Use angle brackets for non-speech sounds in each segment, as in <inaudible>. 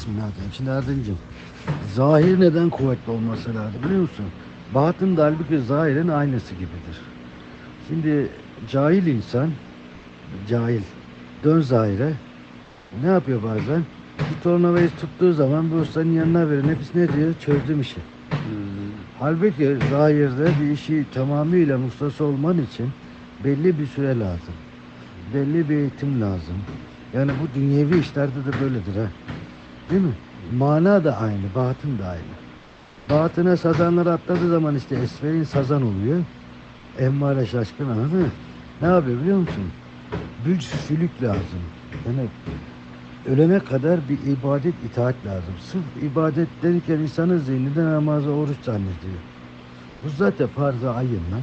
Bismillahirrahmanirrahim. Şimdi Erdemciğim, zahir neden kuvvetli olması lazım biliyor musun? Batın da halbuki zahirin aynısı gibidir. Şimdi cahil insan, cahil, dön zahire, ne yapıyor bazen? Bir tornavayı tuttuğu zaman bu ustanın yanına verir. Nefis ne diyor? Çözdüm işi. Halbuki zahirde bir işi tamamıyla ustası olman için belli bir süre lazım. Belli bir eğitim lazım. Yani bu dünyevi işlerde de böyledir ha. Değil mi? Mana da aynı, batın da aynı. Batına sazanlar atladığı zaman işte esferin sazan oluyor. Emmare şaşkın anladın mı? Ne yapıyor biliyor musun? Bir sülük lazım. Yani ölene kadar bir ibadet itaat lazım. Sırf ibadet derken insanın zihninde namazı oruç zannediyor. Bu zaten farz-ı ayın lan.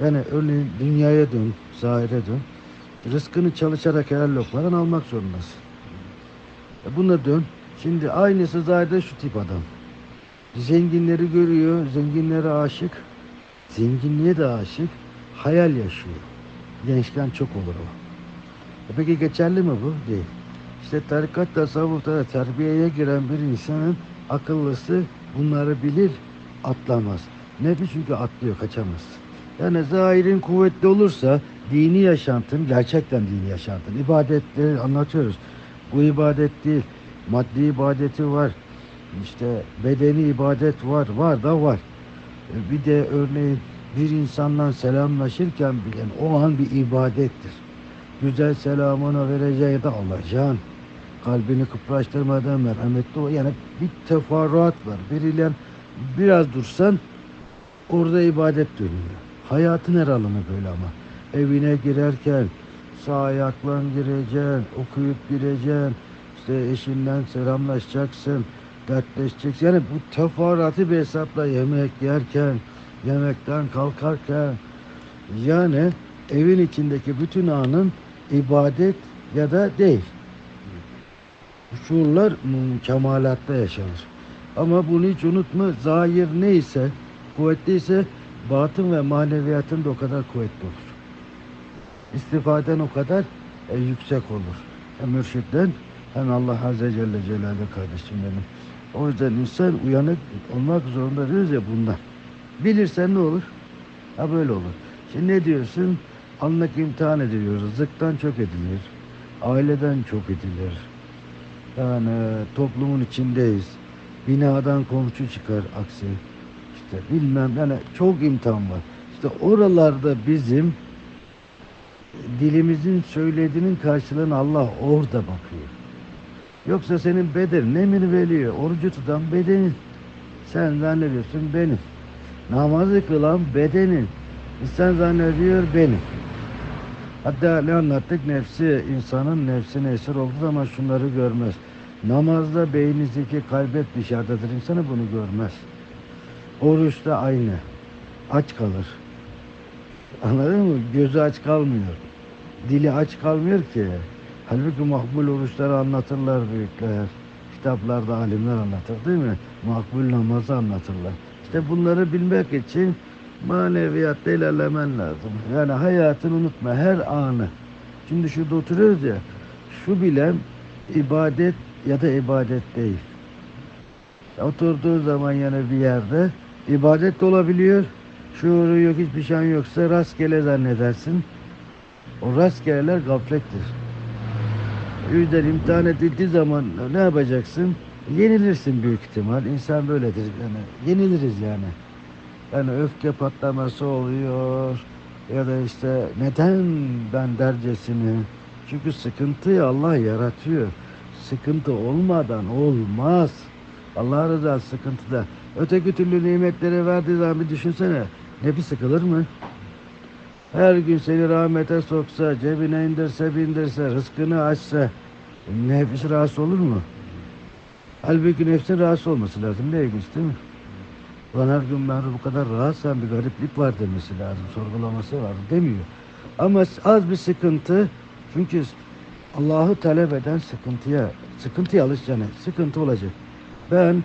Yani örneğin dünyaya dön, zahire dön. Rızkını çalışarak helal lokmadan almak zorundasın. E buna dön. Şimdi aynısı zahirde şu tip adam. Zenginleri görüyor, zenginlere aşık. Zenginliğe de aşık. Hayal yaşıyor. Gençken çok olur o. E peki geçerli mi bu? Değil. İşte tarikat tasavvufta terbiyeye giren bir insanın akıllısı bunları bilir, atlamaz. Nefis çünkü atlıyor, kaçamaz. Yani zahirin kuvvetli olursa dini yaşantın, gerçekten dini yaşantın, ibadetleri anlatıyoruz. Bu ibadet değil, maddi ibadeti var. İşte bedeni ibadet var, var da var. E Bir de örneğin bir insanla selamlaşırken bile o an bir ibadettir. Güzel selamını vereceği de alacaksın. Kalbini kıpraştırmadan merhametli ol. Yani bir teferruat var. Biriyle biraz dursan orada ibadet dönüyor. Hayatın her alanı böyle ama. Evine girerken sağ ayakla gireceksin, okuyup gireceksin. İşte eşinden selamlaşacaksın, dertleşeceksin. Yani bu teferruatı bir hesapla yemek yerken, yemekten kalkarken yani evin içindeki bütün anın ibadet ya da değil. Şuurlar kemalatta yaşanır. Ama bunu hiç unutma. Zahir neyse, kuvvetliyse batın ve maneviyatın da o kadar kuvvetli olur. İstifaden o kadar e, yüksek olur. Hem mürşitten hem Allah Azze Celle Celaluhu kardeşim benim. O yüzden insan uyanık olmak zorunda diyoruz ya bundan. Bilirsen ne olur? Ha böyle olur. Şimdi ne diyorsun? Anlık imtihan ediliyoruz. Rızıktan çok edilir. Aileden çok edilir. Yani toplumun içindeyiz. Binadan komşu çıkar aksi. İşte bilmem yani çok imtihan var. İşte oralarda bizim dilimizin söylediğinin karşılığını Allah orada bakıyor. Yoksa senin bedenin emir veriyor. Orucu tutan bedenin. Sen zannediyorsun benim. Namazı kılan bedenin. İnsan zannediyor benim. Hatta ne anlattık? Nefsi, insanın nefsine esir olduğu zaman şunları görmez. Namazda beyninizdeki kalbet dışarıdadır. İnsanı bunu görmez. Oruçta aynı. Aç kalır. Anladın mı? Gözü aç kalmıyor. Dili aç kalmıyor ki. Halbuki makbul oruçları anlatırlar büyükler. Kitaplarda alimler anlatır değil mi? Makbul namazı anlatırlar. İşte bunları bilmek için maneviyatta ilerlemen lazım. Yani hayatını unutma her anı. Şimdi şurada oturuyoruz ya. Şu bile ibadet ya da ibadet değil. Oturduğu zaman yani bir yerde ibadet de olabiliyor. Şuuru yok hiçbir şey yoksa rastgele zannedersin. O rastgeleler gaflettir. Yüzden imtihan edildiği zaman ne yapacaksın? Yenilirsin büyük ihtimal. İnsan böyledir yani. Yeniliriz yani. Yani öfke patlaması oluyor. Ya da işte neden ben dercesini. Çünkü sıkıntıyı Allah yaratıyor. Sıkıntı olmadan olmaz. Allah rızası sıkıntıda. Öteki türlü nimetleri verdiği zaman bir düşünsene. Ne bir sıkılır mı? Her gün seni rahmete soksa, cebine indirse, bindirse, rızkını açsa nefis rahatsız olur mu? Halbuki nefsin rahatsız olması lazım. Ne değil mi? Ulan her gün ben bu kadar rahatsam bir gariplik var demesi lazım. Sorgulaması var demiyor. Ama az bir sıkıntı çünkü Allah'ı talep eden sıkıntıya, sıkıntıya alışacağına sıkıntı olacak. Ben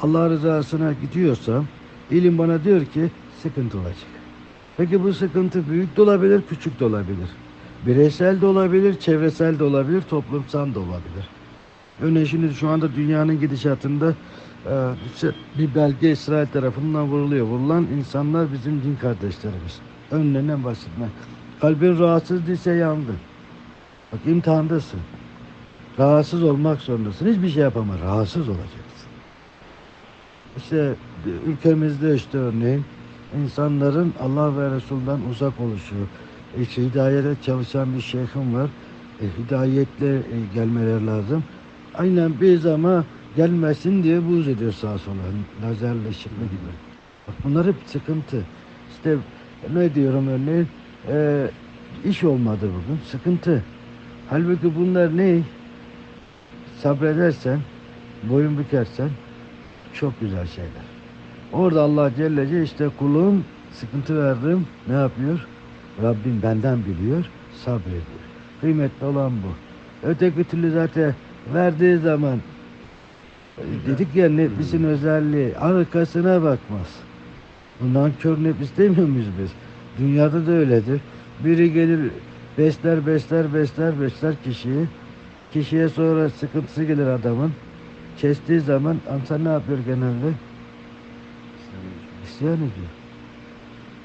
Allah rızasına gidiyorsam ilim bana diyor ki sıkıntı olacak. Peki bu sıkıntı büyük de olabilir, küçük de olabilir. Bireysel de olabilir, çevresel de olabilir, toplumsal da olabilir. Örneğin şimdi şu anda dünyanın gidişatında e, bir belge İsrail tarafından vuruluyor. Vurulan insanlar bizim din kardeşlerimiz. Önlerine basitme. Kalbin rahatsız değilse yandın. Bak imtihandasın. Rahatsız olmak zorundasın. Hiçbir şey yapama. Rahatsız olacaksın. İşte ülkemizde işte örneğin insanların Allah ve Resul'dan uzak oluşu, işte hidayete çalışan bir şeyhim var. E, hidayetle e, gelmeleri lazım. Aynen biz ama gelmesin diye buz ediyor sağa sola. Lazerle şıkma gibi. Bunlar hep sıkıntı. İşte ne diyorum örneğin e, iş olmadı bugün. Sıkıntı. Halbuki bunlar ne? Sabredersen, boyun bükersen çok güzel şeyler. Orada Allah Celle Celle işte kulum sıkıntı verdim. Ne yapıyor? Rabbim benden biliyor, sabrediyor. Kıymetli olan bu. Öteki türlü zaten verdiği zaman dedik ya nefsin özelliği arkasına bakmaz. Bundan kör nefis demiyor muyuz biz? Dünyada da öyledir. Biri gelir besler besler besler besler kişiyi. Kişiye sonra sıkıntısı gelir adamın. Kestiği zaman insan ne yapıyor genelde? İsyan ediyor.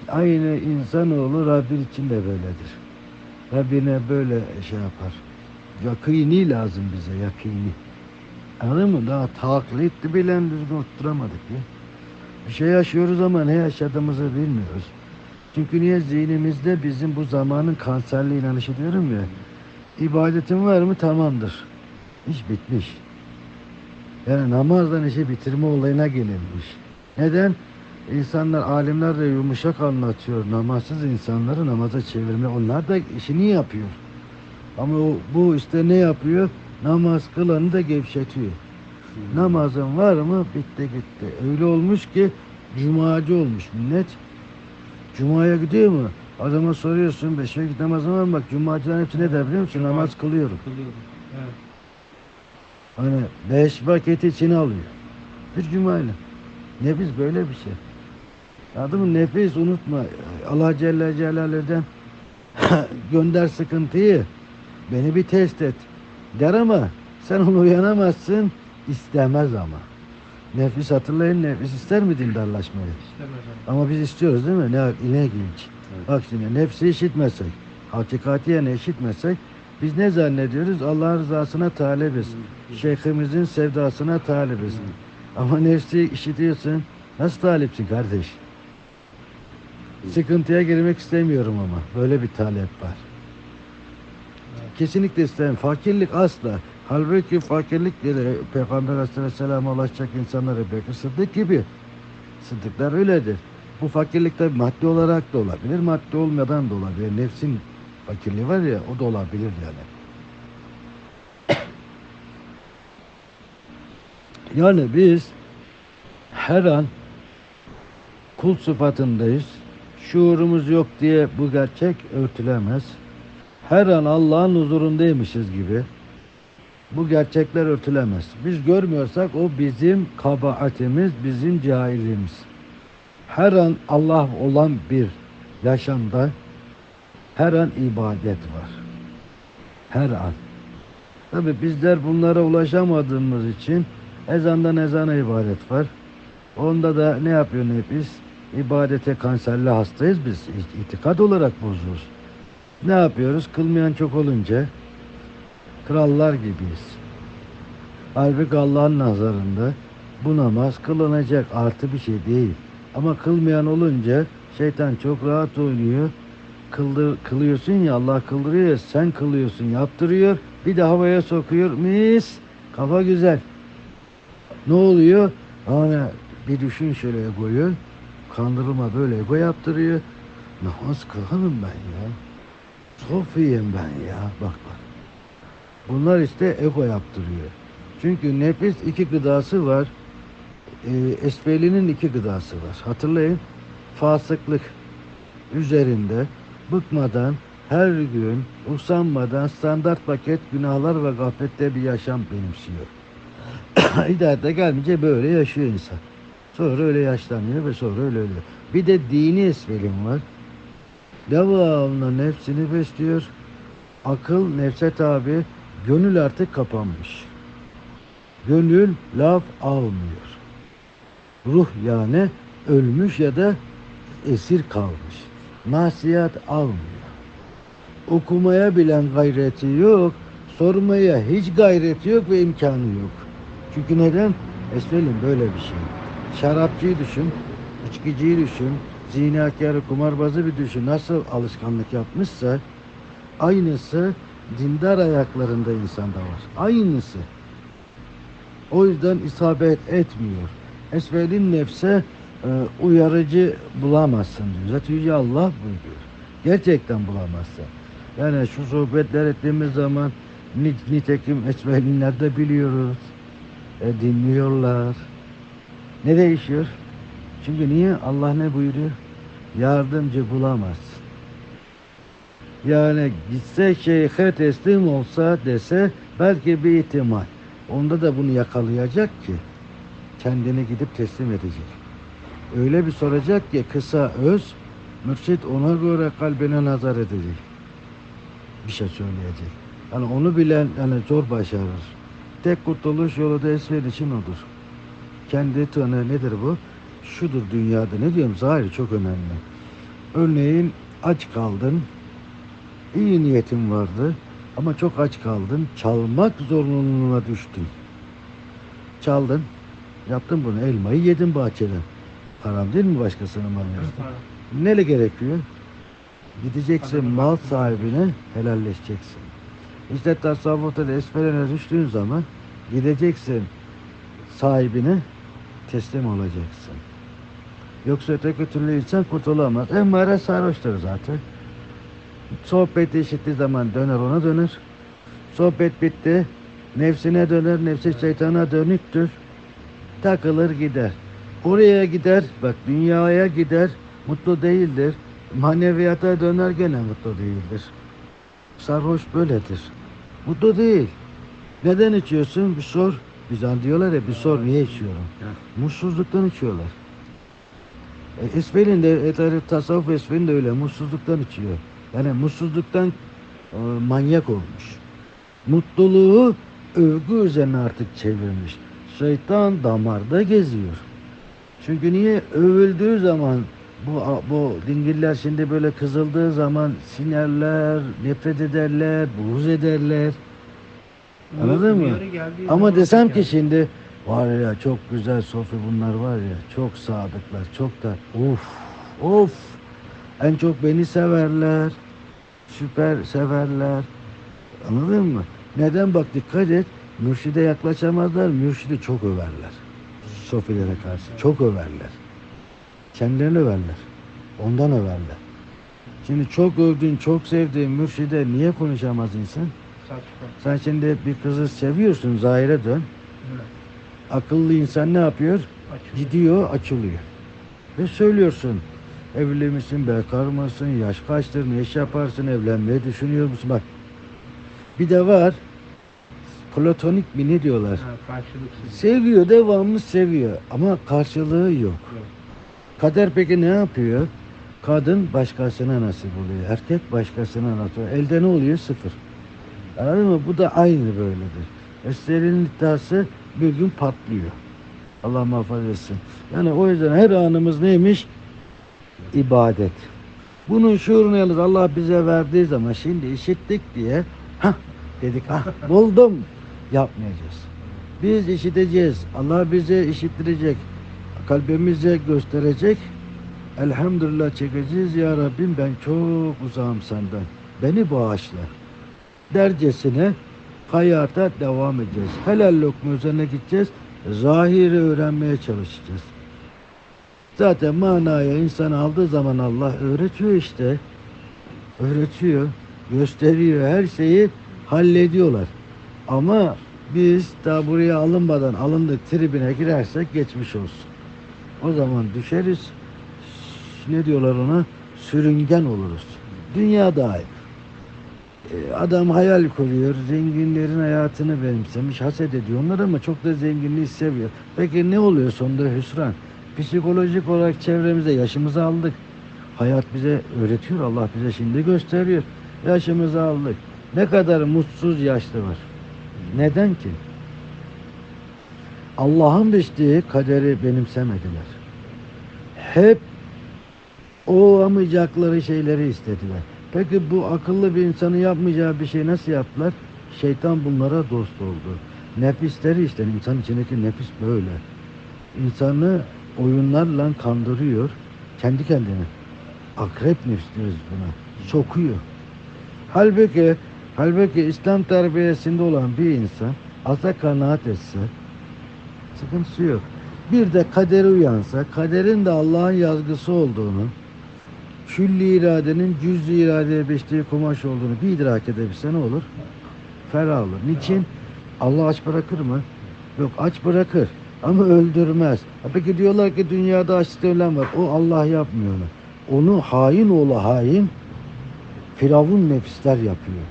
Aynı insanoğlu Rabbin için de böyledir. Rabbine böyle şey yapar. Yakini lazım bize, yakini. Anladın mı? Daha taklit bilen düzgün oturamadık ya. Bir şey yaşıyoruz ama ne yaşadığımızı bilmiyoruz. Çünkü niye zihnimizde bizim bu zamanın kanserli inanışı diyorum ya. İbadetin var mı? Tamamdır. İş bitmiş. Yani namazdan işi bitirme olayına gelinmiş. Neden? İnsanlar, alimler de yumuşak anlatıyor. Namazsız insanları namaza çevirme. Onlar da işini yapıyor. Ama o, bu işte ne yapıyor? Namaz kılanı da gevşetiyor. Namazın var mı? Bitti gitti. Öyle olmuş ki cumacı olmuş millet. Cuma'ya gidiyor mu? Adama soruyorsun beş vakit namazın var mı? Bak cumacıların hepsi ne der biliyor musun? Namaz kılıyorum. Kılıyorum. Evet. Hani beş vakit için alıyor. Bir cumayla. Nefis böyle bir şey. Anladın mı? Nefis unutma. Allah Celle Celaluhu'dan <laughs> gönder sıkıntıyı. Beni bir test et. Der ama sen onu uyanamazsın. istemez ama. Nefis hatırlayın nefis ister mi dindarlaşmayı? İstemez Ama biz istiyoruz değil mi? Ne, ne ilginç. Bak şimdi nefsi işitmesek, hakikati yani işitmesek biz ne zannediyoruz? Allah'ın rızasına talibiz. Şeyhimizin sevdasına talibiz. Ama nefsi işitiyorsun. Nasıl talipsin kardeş? Sıkıntıya girmek istemiyorum ama. Böyle bir talep var. Kesinlikle istemem. Fakirlik asla. Halbuki fakirlik dedi, Peygamber Aleyhisselam'a ulaşacak insanlar Ebu Bekir Sıddık gibi. Sıddıklar öyledir. Bu fakirlik tabi maddi olarak da olabilir, maddi olmadan da olabilir. Nefsin fakirliği var ya, o da olabilir yani. Yani biz her an kul sıfatındayız. Şuurumuz yok diye bu gerçek örtülemez. Her an Allah'ın huzurundaymışız gibi. Bu gerçekler örtülemez. Biz görmüyorsak o bizim kabahatimiz, bizim cahilliğimiz. Her an Allah olan bir yaşamda her an ibadet var. Her an. Tabi bizler bunlara ulaşamadığımız için ezandan ezana ibadet var. Onda da ne yapıyor nefis? İbadete kanserli hastayız biz. İtikad olarak bozuyoruz. Ne yapıyoruz? Kılmayan çok olunca krallar gibiyiz. Halbuki Allah'ın nazarında bu namaz kılınacak artı bir şey değil. Ama kılmayan olunca şeytan çok rahat oynuyor. Kıldır, kılıyorsun ya Allah kıldırıyor ya sen kılıyorsun yaptırıyor bir de havaya sokuyor mis kafa güzel. Ne oluyor? Ana bir düşün şöyle egoyu kandırılma böyle ego yaptırıyor. Namaz kılarım ben ya. Çok iyiyim ben ya bak bak. Bunlar işte ego yaptırıyor. Çünkü nefis iki gıdası var. E, esfelinin iki gıdası var. Hatırlayın. Fasıklık üzerinde bıkmadan her gün usanmadan standart paket günahlar ve gaflette bir yaşam benimsiyor. <coughs> Hidayete gelmeyince böyle yaşıyor insan. Sonra öyle yaşlanıyor ve sonra öyle ölüyor. Bir de dini esfelim var. Devamlı nefsini besliyor. Akıl nefse tabi. Gönül artık kapanmış. Gönül laf almıyor. Ruh yani ölmüş ya da esir kalmış. Nasihat almıyor. Okumaya bilen gayreti yok. Sormaya hiç gayreti yok ve imkanı yok. Çünkü neden? Esmelim böyle bir şey. Şarapçıyı düşün, içkiciyi düşün, zinakarı, kumarbazı bir düşün. Nasıl alışkanlık yapmışsa aynısı dindar ayaklarında insanda var. Aynısı. O yüzden isabet etmiyor. Esvelin nefse e, uyarıcı bulamazsın diyor. Zaten Yüce Allah buyuruyor. Gerçekten bulamazsın. Yani şu sohbetler ettiğimiz zaman ni- nitekim esvelinler de biliyoruz. E, dinliyorlar. Ne değişiyor? Çünkü niye? Allah ne buyuruyor? Yardımcı bulamazsın. Yani gitse şeyhe teslim olsa dese belki bir ihtimal. Onda da bunu yakalayacak ki kendini gidip teslim edecek. Öyle bir soracak ki kısa öz mürşit ona göre kalbine nazar edecek. Bir şey söyleyecek. Yani onu bilen yani zor başarır. Tek kurtuluş yolu da esver için odur. Kendi tanı nedir bu? Şudur dünyada ne diyorum zahiri çok önemli. Örneğin aç kaldın, iyi niyetin vardı ama çok aç kaldın, çalmak zorunluluğuna düştün. Çaldın, yaptın bunu, elmayı yedin bahçeden. Haram değil mi başkasının malını? Neyle gerekiyor? Gideceksin mal sahibine helalleşeceksin. İşte tasavvufta da esmerene düştüğün zaman gideceksin sahibine teslim olacaksın. Yoksa öteki türlü insan kurtulamaz. Emmare sarhoştur zaten. Sohbet işittiği zaman döner ona döner. Sohbet bitti. Nefsine döner. Nefsi şeytana dönüktür. Takılır gider. Oraya gider. Bak dünyaya gider. Mutlu değildir. Maneviyata döner gene mutlu değildir. Sarhoş böyledir. Mutlu değil. Neden içiyorsun? Bir sor. Bizden diyorlar ya bir sor niye içiyorum? Mutsuzluktan içiyorlar. E, Esmer'in de e, tasavvuf Esmer'in de öyle mutsuzluktan içiyor. Yani mutsuzluktan e, manyak olmuş. Mutluluğu övgü üzerine artık çevirmiş. Şeytan damarda geziyor. Çünkü niye övüldüğü zaman bu bu dingiller şimdi böyle kızıldığı zaman sinerler, nefret ederler, buğz ederler. Anladın mı? Ama desem ki şimdi var ya çok güzel sofi bunlar var ya çok sadıklar çok da of of! En çok beni severler süper severler. Anladın mı? Neden? Bak dikkat et. Mürşide yaklaşamazlar mürşidi çok överler. Sofilere karşı çok överler. Kendilerini överler. Ondan överler. Şimdi çok övdüğün çok sevdiğin mürşide niye konuşamaz insan? Sen şimdi bir kızı seviyorsun zahire dön. Akıllı insan ne yapıyor? Gidiyor açılıyor. Ve söylüyorsun. Evli misin, bekar mısın, yaş kaçtır, ne iş yaparsın, evlenmeyi düşünüyor musun? Bak. Bir de var. Platonik mi ne diyorlar? Karşılıksız. Seviyor, devamlı seviyor. Ama karşılığı yok. Kader peki ne yapıyor? Kadın başkasına nasip oluyor. Erkek başkasına nasip oluyor. Elde ne oluyor? Sıfır. Anladın mı? Bu da aynı böyledir. Eslerinin iddiası bir gün patlıyor. Allah muhafaza etsin. Yani o yüzden her anımız neymiş? İbadet. Bunun şuurunu yalnız Allah bize verdiği zaman şimdi işittik diye ha dedik ah buldum yapmayacağız. Biz işiteceğiz. Allah bize işittirecek. Kalbimize gösterecek. Elhamdülillah çekeceğiz ya Rabbim ben çok uzağım senden. Beni bağışla. Dercesine hayata devam edeceğiz. Helal lokma üzerine gideceğiz. Zahiri öğrenmeye çalışacağız. Zaten manaya insan aldığı zaman Allah öğretiyor işte. Öğretiyor, gösteriyor her şeyi hallediyorlar. Ama biz daha buraya alınmadan alındık tribine girersek geçmiş olsun. O zaman düşeriz. Ne diyorlar ona? Sürüngen oluruz. Dünya dahil. E, Adam hayal kuruyor, zenginlerin hayatını benimsemiş, haset ediyor onlar ama çok da zenginliği seviyor. Peki ne oluyor sonunda hüsran? Psikolojik olarak çevremizde yaşımızı aldık. Hayat bize öğretiyor, Allah bize şimdi gösteriyor. Yaşımızı aldık. Ne kadar mutsuz yaşlı var. Neden ki? Allah'ın biçtiği kaderi benimsemediler. Hep olamayacakları şeyleri istediler. Peki bu akıllı bir insanın yapmayacağı bir şey nasıl yaptılar? Şeytan bunlara dost oldu. Nefisleri işte insan içindeki nefis böyle. İnsanı oyunlarla kandırıyor. Kendi kendine. Akrep nefs diyoruz buna. Sokuyor. Halbuki halbuki İslam terbiyesinde olan bir insan asa kanaat etse sıkıntısı yok. Bir de kaderi uyansa, kaderin de Allah'ın yazgısı olduğunu, külli iradenin cüz-i iradeye biçtiği kumaş olduğunu bir idrak edebilse ne olur? Ferah olur. Niçin? Allah aç bırakır mı? Yok aç bırakır ama öldürmez. Peki diyorlar ki dünyada açlık ölen var. O Allah yapmıyor onu. Onu hain oğlu hain Firavun nefisler yapıyor.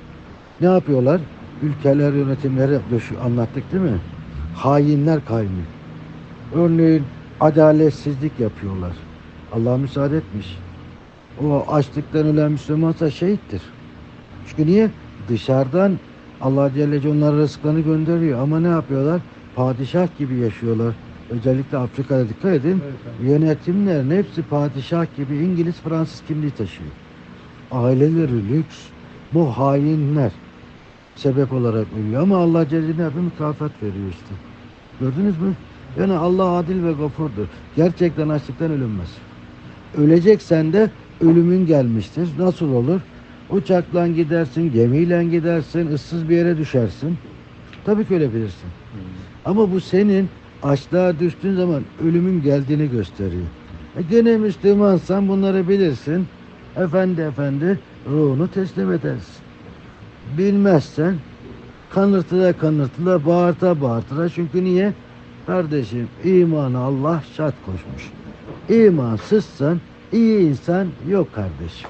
Ne yapıyorlar? Ülkeler yönetimleri döşü anlattık değil mi? Hainler kaynıyor. Örneğin adaletsizlik yapıyorlar. Allah müsaade etmiş. O açlıktan ölen Müslümansa şehittir. Çünkü niye? Dışarıdan Allah Celle Celle onlara rızıklarını gönderiyor. Ama ne yapıyorlar? Padişah gibi yaşıyorlar. Özellikle Afrika'da dikkat edin. Yönetimlerin hepsi padişah gibi İngiliz, Fransız kimliği taşıyor. Aileleri lüks. Bu hainler sebep olarak ölüyor. Ama Allah Celle ne yapıyor? Mükafat veriyor işte. Gördünüz mü? Yani Allah adil ve gafurdur. Gerçekten açlıktan ölünmez. Öleceksen de ölümün gelmiştir. Nasıl olur? Uçakla gidersin, gemiyle gidersin, ıssız bir yere düşersin. Tabii ki ölebilirsin. Ama bu senin açlığa düştüğün zaman ölümün geldiğini gösteriyor. E gene Müslümansan bunları bilirsin. Efendi efendi ruhunu teslim edersin. Bilmezsen kanırtıda kanırtıda bağırta bağırtıda çünkü niye? Kardeşim imanı Allah şart koşmuş. İmansızsan iyi insan yok kardeşim.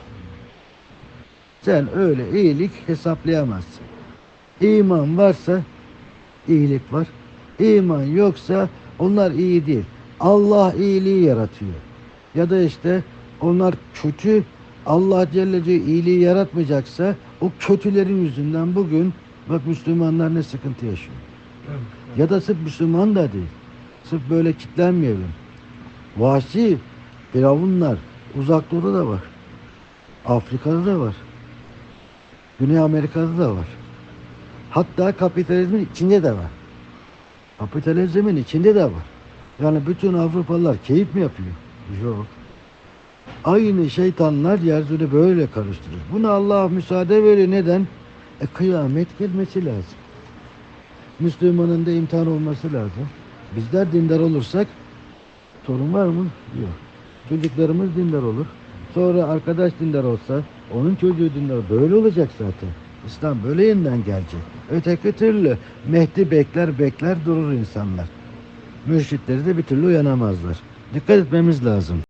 Sen öyle iyilik hesaplayamazsın. İman varsa iyilik var. İman yoksa onlar iyi değil. Allah iyiliği yaratıyor. Ya da işte onlar kötü Allah Celle Celle iyiliği yaratmayacaksa o kötülerin yüzünden bugün bak Müslümanlar ne sıkıntı yaşıyor. Ya da sırf Müslüman da değil. Sırf böyle kitlenmeyelim. Vahşi firavunlar uzak doğuda da var. Afrika'da da var. Güney Amerika'da da var. Hatta kapitalizmin içinde de var. Kapitalizmin içinde de var. Yani bütün Avrupalılar keyif mi yapıyor? Yok. Aynı şeytanlar yeryüzünü böyle karıştırır. Buna Allah müsaade veriyor. Neden? E kıyamet gelmesi lazım. Müslümanın da imtihan olması lazım. Bizler dindar olursak sorun var mı? Yok. Çocuklarımız dindar olur. Sonra arkadaş dindar olsa onun çocuğu dindar. Böyle olacak zaten. İslam böyle yeniden gelecek. Öteki türlü Mehdi bekler bekler durur insanlar. Mürşitleri de bir türlü uyanamazlar. Dikkat etmemiz lazım.